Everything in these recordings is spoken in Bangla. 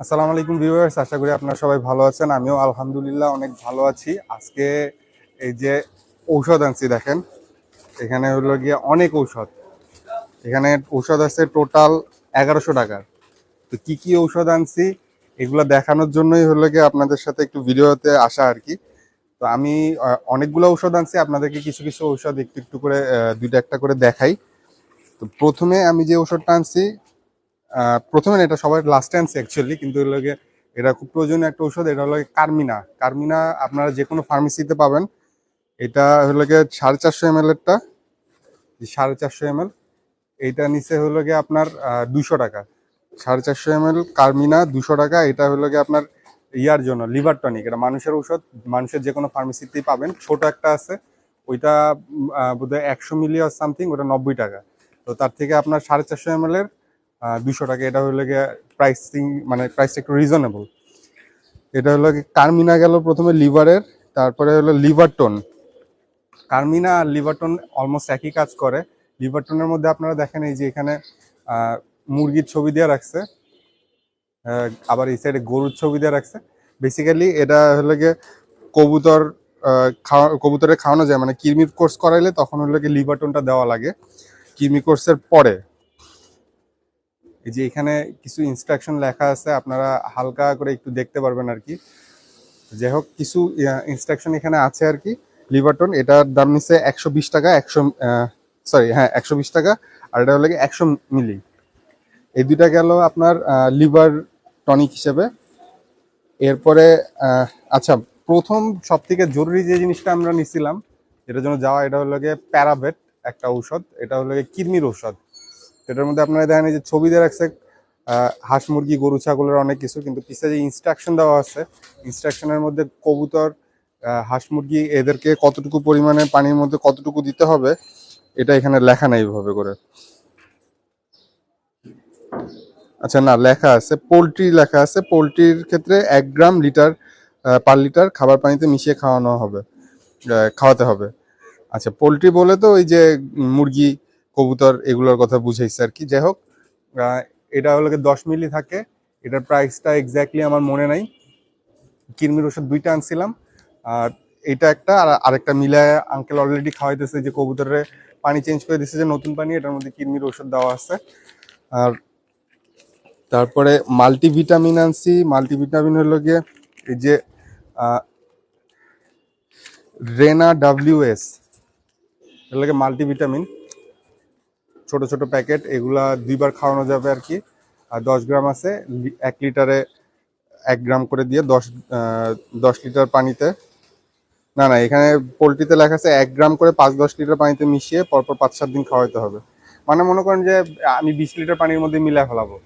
আসসালামু আলাইকুম ভিউয়ার্স, আশা করি আপনারা সবাই ভালো আছেন। আমিও আলহামদুলিল্লাহ অনেক ভালো আছি। আজকে এই যে ঔষধ আনছি দেখেন, এখানে হলো গিয়ে অনেক ঔষধ। এখানে ঔষধ আছে টোটাল এগারোশো টাকার। তো কি কি ঔষধ আনছি, এগুলো দেখানোর জন্যই হলো গিয়ে আপনাদের সাথে একটু ভিডিওতে আসা আর কি। তো আমি অনেকগুলো ঔষধ আনছি, আপনাদেরকে কিছু কিছু ঔষধ একটু একটু করে দুইটা একটা করে দেখাই। তো প্রথমে আমি যে ঔষধটা আনছি প্রথমে এটা সবার লাস্ট টাইমস অ্যাকচুয়ালি কিন্তু হলো গিয়ে এটা খুব প্রয়োজনীয় একটা ঔষধ, এটা হলো কার্মিনা কার্মিনা আপনারা যে কোনো ফার্মেসিতে পাবেন। এটা হলো গিয়ে সাড়ে চারশো এম এরটা। সাড়ে চারশো এম এল এইটা নিচে হলো গিয়ে আপনার দুশো টাকা। সাড়ে চারশো এম এল কার্মিনা দুশো টাকা, এটা হলো গিয়ে আপনার ইয়ার জন্য, লিভার টনিক। এটা মানুষের ঔষধ, মানুষের যে কোনো ফার্মেসিতেই পাবেন। ছোট একটা আছে, ওইটা বোধহয় একশো মিলি আর সামথিং ওটা নব্বই টাকা। তো তার থেকে আপনার সাড়ে চারশো এম এর দুশো টাকা, এটা হলো গিয়ে প্রাইসিং মানে প্রাইসটা একটু রিজনেবল এটা হলো কার্মিনা গেল প্রথমে লিভারের, তারপরে হলো লিভার টোন কার্মিনা আর লিভারটন অলমোস্ট একই কাজ করে। লিভারটনের মধ্যে আপনারা দেখেন এই যে এখানে মুরগির ছবি দিয়ে রাখছে। আবার এই সাইডে গরুর ছবি দিয়ে রাখছে। বেসিক্যালি এটা হলো গিয়ে কবুতর খাওয়া কবুতরে খাওয়ানো যায়। মানে কিরমির কোর্স করাইলে তখন হলো গিয়ে লিভারটনটা দেওয়া লাগে। কিরমি কোর্সের পরে। এই যে এখানে কিছু ইনস্ট্রাকশন লেখা আছে, আপনারা হালকা করে একটু দেখতে পারবেন আর কি। যাই হোক, কিছু ইনস্ট্রাকশন এখানে আছে আর কি। লিভারটন এটার দাম নিচ্ছে একশো বিশ টাকা, একশো সরি হ্যাঁ একশো বিশ টাকা, আর এটা হলো একশো মিলি। এই দুইটা গেল আপনার লিভার টনিক হিসেবে। এরপরে আচ্ছা প্রথম সব থেকে জরুরি যে জিনিসটা আমরা নিছিলাম, এটার জন্য যাওয়া, এটা হলো গিয়ে প্যারাভেট, একটা ঔষধ। এটা হলো গিয়ে কিডনির ঔষধ। এটার মধ্যে আপনারা দেখেন যে ছবি দিয়ে রাখছে হাঁস, মুরগি, গরু, ছাগলের অনেক কিছু, কিন্তু পিছিয়ে যে ইনস্ট্রাকশন দেওয়া আছে ইনস্ট্রাকশনের মধ্যে কবুতর হাঁস, মুরগি, এদেরকে কতটুকু পরিমাণে পানির মধ্যে কতটুকু দিতে হবে, এটা এখানে লেখা নাই এইভাবে করে। আচ্ছা না, লেখা আছে, পোলট্রি লেখা আছে, পোলট্রির ক্ষেত্রে এক গ্রাম লিটার পার লিটার খাবার পানিতে মিশিয়ে খাওয়ানো হবে খাওয়াতে হবে। আচ্ছা পোলট্রি বলে তো ওই যে মুরগি কবুতর এগুলোর কথা বুঝাইছে আর কি। যাই হোক এটা হলো দশ মিলি থাকে। এটার প্রাইসটা এক্স্যাক্টলি আমার মনে নাই। কিরমির ওষুধ দুইটা আনছিলাম। আর এটা একটা, আর আরেকটা মিলায় আঙ্কেল অলরেডি খাওয়াইতেছে যে কবুতরের পানি চেঞ্জ করে দিচ্ছে যে নতুন পানি, এটার মধ্যে কিরমির ওষুধ দেওয়া আছে। আর তারপরে মাল্টিভিটামিন আনছি। মাল্টিভিটামিন হলো গিয়ে এই যে রেনা ডাব্লিউএস এগুলো লাগে মাল্টিভিটামিন ছোট ছোট প্যাকেট এগুলা দুইবার খাওয়ানো যাবে আর কি। আর দশ গ্রাম আছে এক লিটারে এক গ্রাম করে দিয়ে দশ দশ লিটার পানিতে। না না এখানে পোলট্রিতে লেখা আছে এক গ্রাম করে পাঁচ দশ লিটার পানিতে মিশিয়ে পরপর পাঁচ সাত দিন খাওয়াইতে হবে। মানে মনে করেন যে আমি বিশ লিটার পানির মধ্যে মিলাই ফেলাবো।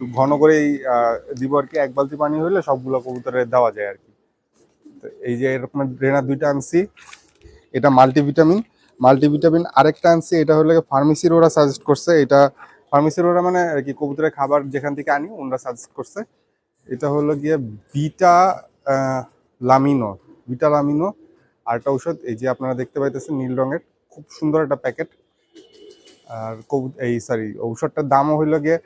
ঘন আহ, দিব আর কি। এক বালতি পানি হলে সবগুলো কবুতরে দেওয়া যায় আর কি। তো এই যে এরকম ড্রেনার দুইটা আনছি এটা মাল্টিভিটামিন। মাল্টিভিটামিন আরেকটা আনছি, এটা হলো ফার্মেসির ওরা সাজেস্ট করছে, এটা ফার্মেসির ওরা মানে আর কি কবুতরের খাবার যেখান থেকে আনি ওনারা সাজেস্ট করছে। এটা হলো গিয়ে বিটা লামিনো বিটা লামিনো, আরেকটা ঔষধ, এই যে আপনারা দেখতে পাইতেছেন নীল রঙের, খুব সুন্দর একটা প্যাকেট। আর কবু- এই সরি ঔষধটার দামও হইল গিয়ে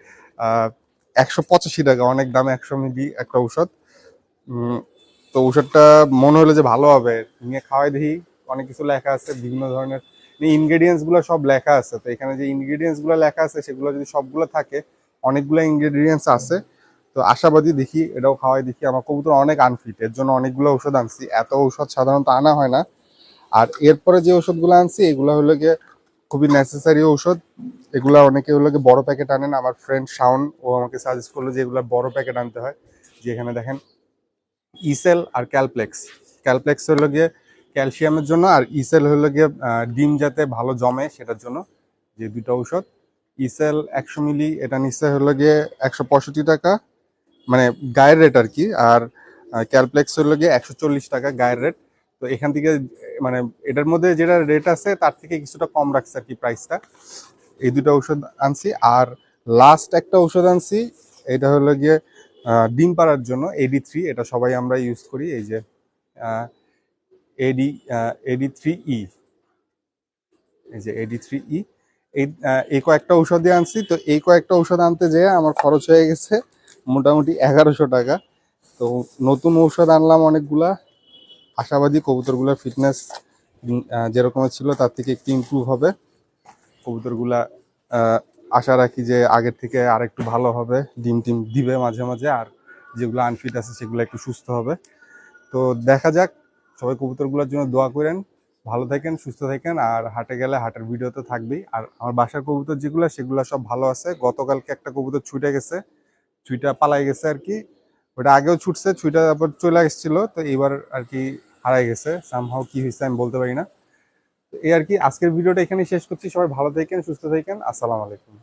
একশো পঁচাশি টাকা, অনেক দামে একশো মিলি একটা ঔষধ। তো ঔষধটা মনে হলো যে ভালো হবে, নিয়ে খাওয়াই দেখি। অনেক কিছু লেখা আছে, বিভিন্ন ধরনের ইনগ্রেডিয়েন্টসগুলো সব লেখা আছে। তো এখানে যে ইনগ্রেডিয়েন্টসগুলো লেখা আছে, সেগুলো যদি সবগুলো থাকে, অনেকগুলো ইনগ্রেডিয়েন্টস আছে। তো আশাবাদী দেখি, এটাও খাওয়াই দেখি। আমার কবুতর অনেক আনফিট এর জন্য অনেকগুলো ঔষধ আনছি। এত ঔষধ সাধারণত আনা হয় না। আর এরপরে যে ওষুধগুলো আনছি, এগুলো হলো গিয়ে খুবই নেসেসারি ঔষধ। এগুলা অনেকে হলো গিয়ে বড় প্যাকেট আনেন। আমার ফ্রেন্ড শাওন, ও আমাকে সাজেস্ট করল যে এগুলো বড় প্যাকেট আনতে হয়। যে এখানে দেখেন ইসেল আর ক্যালপ্লেক্স ক্যালপ্লেক্স হলো গিয়ে ক্যালসিয়ামের জন্য, আর ইসেল হলো গিয়ে ডিম যাতে ভালো জমে সেটার জন্য যে দুটো ঔষধ। ইসেল একশো মিলি, এটা নিচ্ছে হলো গিয়ে একশো পঁয়ষট্টি টাকা মানে গায়ের রেট আর কি, আর ক্যালপ্লেক্স হলো গিয়ে একশো চল্লিশ টাকা গায়ের রেট তো এখান থেকে মানে এটার মধ্যে যেটা রেট আছে, তার থেকে কিছুটা কম রাখছে আর কি প্রাইসটা এই দুটো ঔষধ আনছি, আর লাস্ট একটা ঔষধ আনছি, এটা হলো গিয়ে ডিম পাড়ার জন্য এডি থ্রি এটা সবাই আমরা ইউজ করি, এই যে এডি এডি থ্রি ই এই যে এডি থ্রি ই এই কয়েকটা ঔষধ দিয়ে আনছি। তো এই কয়েকটা ঔষধ আনতে যেয়ে আমার খরচ হয়ে গেছে মোটামুটি এগারোশো টাকা। তো নতুন ঔষধ আনলাম অনেকগুলা। আশাবাদী কবুতরগুলোর ফিটনেস যেরকম ছিল তার থেকে একটু ইমপ্রুভ হবে। কবুতরগুলা আশা রাখি যে আগের থেকে আর একটু ভালো হবে। ডিম টিম দিবে মাঝে মাঝে, আর যেগুলো আনফিট আছে সেগুলো একটু সুস্থ হবে। তো দেখা যাক সবাই কবুতরগুলোর জন্য দোয়া করেন, ভালো থাকেন, সুস্থ থাকেন, আর হাটে গেলে হাটের ভিডিও তো থাকবেই। আর আমার বাসার কবুতর যেগুলো, সেগুলো সব ভালো আছে। গতকালকে একটা কবুতর ছুটে গেছে, ছুইটা পালাই গেছে আর কি। ওটা আগেও ছুটছে, ছুইটা আবার চলে এসেছিল তো এবার আর কি হারাই গেছে। সামহাও কি হয়েছে আমি বলতে পারি না। এই আর কি, আজকের ভিডিওটা এখানে শেষ করছি। সবাই ভালো থাকেন, সুস্থ থাকেন। আসসালামু আলাইকুম।